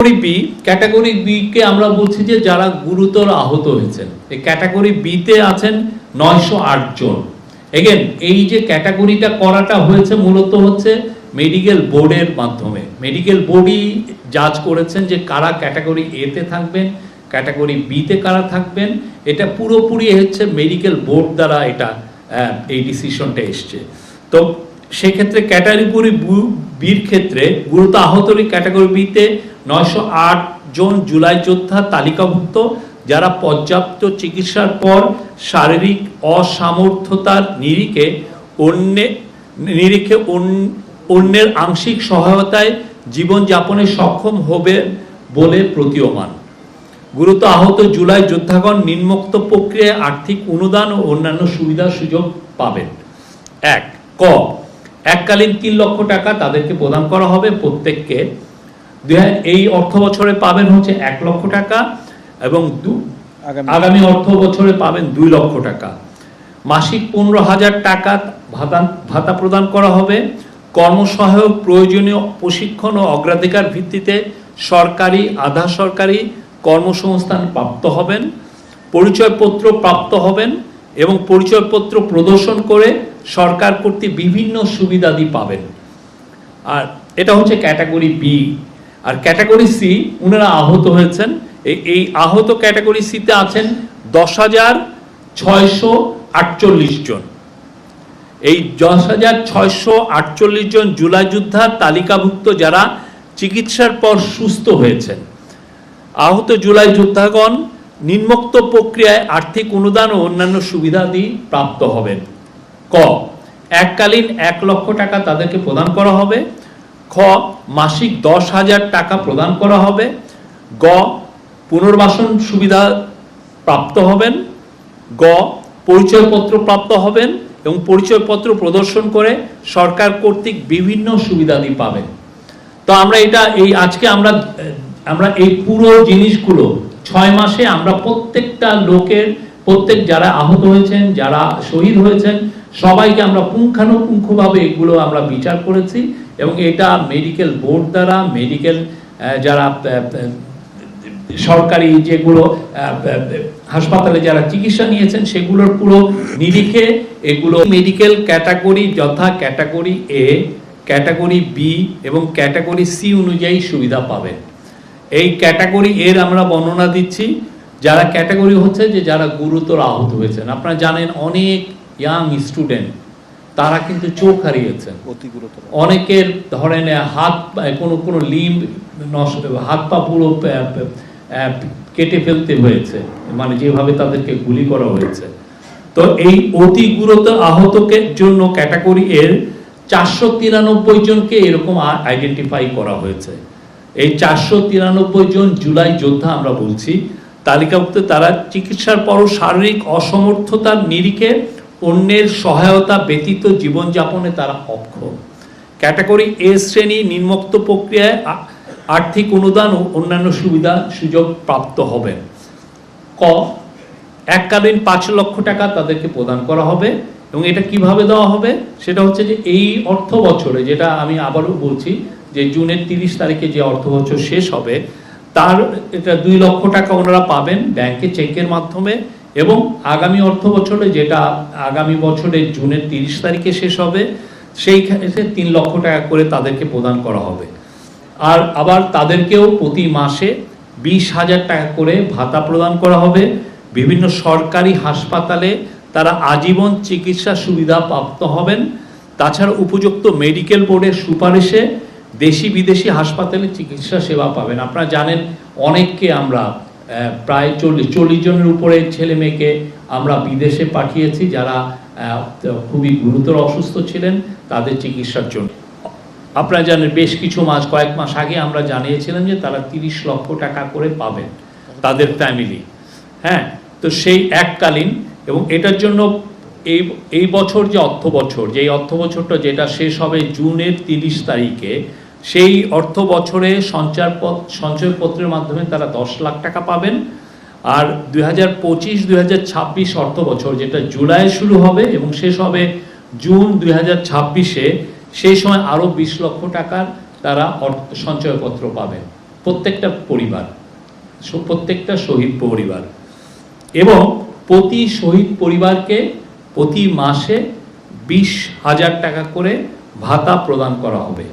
Category B category B কে আমরা বলছি যে যারা গুরুতর আহত হয়েছেন। এই ক্যাটাগরি বি তে আছেন নয়শো আট জন। এগেন এই যে ক্যাটাগরিটা করাটা হয়েছে মূলত হচ্ছে মেডিকেল বোর্ডের মাধ্যমে। মেডিকেল বোর্ডই জাজ করেছেন যে কারা ক্যাটাগরি এ তে থাকবেন ক্যাটাগরি বি তে কারা থাকবেন। এটা পুরোপুরি হচ্ছে মেডিকেল বোর্ড দ্বারা এটা এই ডিসিশনটা এসছে। তো সেক্ষেত্রে ক্যাটাগরি বির ক্ষেত্রে গুরুত্ব আহতরি ক্যাটাগরি বিতে নয়শো আট জন জুলাই যোদ্ধা তালিকাভুক্ত, যারা পর্যাপ্ত চিকিৎসার পর শারীরিক অসামর্থ্যতার নিরিখে অন্যে, নিরিখে অন্য- অন্যের আংশিক সহায়তায় জীবনযাপনে সক্ষম হবে বলে প্রতীয়মান। গুরুতর আহত জুলাই যোদ্ধাগণ নিম্নোক্ত প্রক্রিয়ায় আর্থিক অনুদান ও অন্যান্য সুবিধা সুযোগ পাবেন। এক, ক এককালীন তিন লক্ষ টাকা তাদেরকে প্রদান করা হবে। প্রত্যেককে এই অর্থ বছরে পাবেন হচ্ছে এক লক্ষ টাকা এবং দু- আগামী আগামী অর্থ বছরে পাবেন দুই লক্ষ টাকা। মাসিক পনেরো হাজার টাকা ভাতা ভাতা প্রদান করা হবে। কর্মসহায়ক প্রয়োজনীয় প্রশিক্ষণ ও অগ্রাধিকার ভিত্তিতে সরকারি আধা সরকারি কর্মসংস্থান প্রাপ্ত হবেন। পরিচয়পত্র প্রাপ্ত হবেন। এবং পরিচয়পত্র প্রদর্শন করে সরকার কর্তৃক বিভিন্ন সুবিধাদি পাবেন। আর এটা হচ্ছে ক্যাটাগরি বি আর ক্যাটাগরি সি ওনারা আহত হয়েছেন। এই- আহত ক্যাটাগরি সিতে আছেন দশ হাজার ছয়শো আটচল্লিশ জন। এই দশ হাজার ছয়শো আটচল্লিশ জন জুলাই যোদ্ধা তালিকাভুক্ত যারা চিকিৎসার পর সুস্থ হয়েছেন। আহত জুলাই যোদ্ধাগণ নিম্নোক্ত প্রক্রিয়ায় আর্থিক অনুদান ও অন্যান্য সুবিধাদি প্রাপ্ত হবেন। ক, এককালীন এক লক্ষ টাকা তাদেরকে প্রদান করা হবে। খ, মাসিক দশ হাজার টাকা প্রদান করা হবে। গ, পুনর্বাসন সুবিধা প্রাপ্ত হবেন। গ, পরিচয়পত্র প্রাপ্ত হবেন এবং পরিচয়পত্র প্রদর্শন করে সরকার কর্তৃক বিভিন্ন সুবিধাদি পাবেন। তো আমরা এটা এই আজকে আমরা আমরা এই পুরো জিনিসগুলো ছয় মাসে আমরা প্রত্যেকটা লোকের, প্রত্যেক যারা আহত হয়েছেন, যারা শহীদ হয়েছেন, সবাইকে আমরা পুঙ্খানুপুঙ্খভাবে এগুলো আমরা বিচার করেছি এবং এটা মেডিকেল বোর্ড দ্বারা মেডিকেল যারা সরকারি যেগুলো হাসপাতালে যারা চিকিৎসা নিয়েছেন, সেগুলোর পুরো নিরিখে এগুলো মেডিকেল ক্যাটাগরি যথা ক্যাটাগরি এ ক্যাটাগরি বি এবং ক্যাটাগরি সি অনুযায়ী সুবিধা পাবেন। এই ক্যাটাগরি এর আমরা বর্ণনা দিচ্ছি যারা ক্যাটাগরি হচ্ছে যে যারা গুরুতর আহত হয়েছেন। আপনারা জানেন অনেক ইয়াং স্টুডেন্ট তারা কিন্তু চোখ হারিয়েছেন। অনেকের ধরেন হাত কোনো কোনো লিম্ব নষ্ট হাত পা পুরো কেটে ফেলতে হয়েছে। মানে যেভাবে তাদেরকে গুলি করা হয়েছে। তো এই অতি গুরুতর আহতকে জন্য ক্যাটাগরি এর চারশো তিরানব্বই জনকে এরকম আইডেন্টিফাই করা হয়েছে। এই চারশো তিরানব্বই জন জুলাই যোদ্ধা আমরা বলছি, তালিকাভুক্ত তারা চিকিৎসার পরও শারীরিক অসমর্থতার নিরিখে অন্যের সহায়তা ব্যতীত জীবনযাপনে তারা অক্ষম। ক্যাটাগরি এ শ্রেণি নিম্নোক্ত প্রক্রিয়ায় আর্থিক অনুদান ও অন্যান্য সুবিধা সুযোগ প্রাপ্ত হবেন। ক, এককালীন পাঁচ লক্ষ টাকা তাদেরকে প্রদান করা হবে এবং এটা কীভাবে দেওয়া হবে? সেটা হচ্ছে যে এই অর্থ বছরে যেটা আমি আবারও বলছি যে জুনের তিরিশ তারিখে যে অর্থ বছর শেষ হবে, তার এটা দুই লক্ষ টাকা ওনারা পাবেন ব্যাংকে চেকের মাধ্যমে এবং আগামী অর্থ বছরে যেটা আগামী বছরে জুনের তিরিশ তারিখে শেষ হবে, সেই ক্ষেত্রে তিন লক্ষ টাকা করে তাদেরকে প্রদান করা হবে। আর আবার তাদেরকেও প্রতি মাসে বিশ হাজার টাকা করে ভাতা প্রদান করা হবে। বিভিন্ন সরকারি হাসপাতালে তারা আজীবন চিকিৎসা সুবিধা প্রাপ্ত হবেন। তাছাড়া উপযুক্ত মেডিকেল বোর্ডের সুপারিশে দেশি বিদেশি হাসপাতালে চিকিৎসা সেবা পাবেন। আপনারা জানেন অনেককে আমরা প্রায় চল্লিশ চল্লিশ জনের উপরে ছেলে মেয়েকে আমরা বিদেশে পাঠিয়েছি যারা খুবই গুরুতর অসুস্থ ছিলেন, তাদের চিকিৎসার জন্য। আপনারা জানেন বেশ কিছু মাস, কয়েক মাস আগে আমরা জানিয়েছিলাম যে তারা তিরিশ লক্ষ টাকা করে পাবেন তাদের ফ্যামিলি। হ্যাঁ তো সেই এককালীন এবং এটার জন্য এই এই বছর যে অর্থ বছর যে অর্থ বছরটা যেটা শেষ হবে জুনের তিরিশ তারিখে সেই অর্থ বছরে সঞ্চয়পত সঞ্চয়পত্রের মাধ্যমে তারা দশ লাখ টাকা পাবেন। আর দুই হাজার পঁচিশ, দুই হাজার ছাব্বিশ অর্থ বছর যেটা জুলাই শুরু হবে এবং শেষ হবে জুন দুই হাজার ছাব্বিশে, সেই সময় আরও বিশ লক্ষ টাকার তারা সঞ্চয়পত্র পাবেন। প্রত্যেকটা পরিবার প্রত্যেকটা শহীদ পরিবার। এবং প্রতি শহীদ পরিবারকে প্রতি মাসে বিশ হাজার টাকা করে ভাতা প্রদান করা হবে।